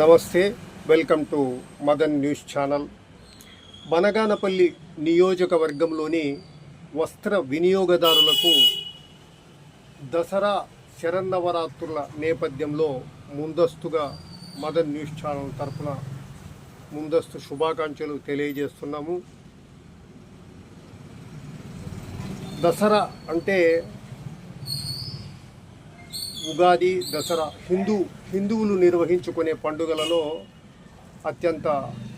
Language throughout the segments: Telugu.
నమస్తే welcome to Madan news channel. Banaganapalli నియోజకవర్గంలోని వస్త్ర వినియోగదారులకు దసరా శరన్నవరాత్రుల నేపథ్యంలో ముందస్తుగా మదన్ న్యూస్ ఛానల్ తరఫున ముందస్తు శుభాకాంక్షలు తెలియజేస్తున్నాము. దసరా అంటే ఉగాది దసరా హిందూ హిందువులు నిర్వహించుకునే పండుగలలో అత్యంత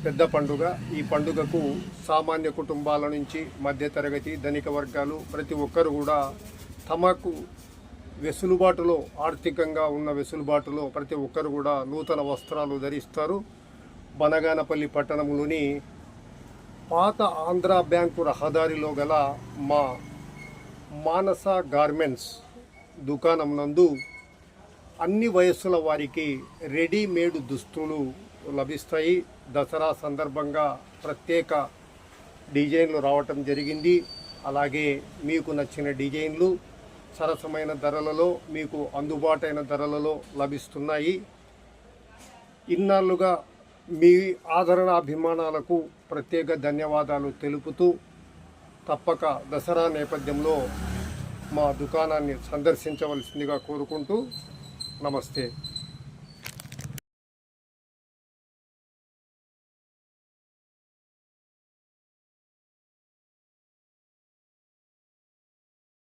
పెద్ద పండుగ. ఈ పండుగకు సామాన్య కుటుంబాల నుంచి మధ్యతరగతి ధనిక వర్గాలు ప్రతి ఒక్కరు కూడా తమకు వెసులుబాటులో ఆర్థికంగా ఉన్న వెసులుబాటులో ప్రతి ఒక్కరు కూడా నూతన వస్త్రాలు ధరిస్తారు. బనగానపల్లి పట్టణంలోని పాత ఆంధ్ర బ్యాంకు రహదారిలో గల మా మానస గార్మెంట్స్ దుకాణం నందు అన్ని వయస్సుల వారికి రెడీమేడ్ దుస్తులు లభిస్తాయి. దసరా సందర్భంగా ప్రత్యేక డిజైన్లు రావటం జరిగింది. అలాగే మీకు నచ్చిన డిజైన్లు సరసమైన ధరలలో మీకు అందుబాటైన ధరలలో లభిస్తున్నాయి. ఇన్నాళ్ళుగా మీ ఆదరణ అభిమానాలకు ప్రత్యేక ధన్యవాదాలు తెలుపుతూ తప్పక దసరా నేపథ్యంలో మా దుకాణాన్ని సందర్శించవలసిందిగా కోరుకుంటూ నమస్తే.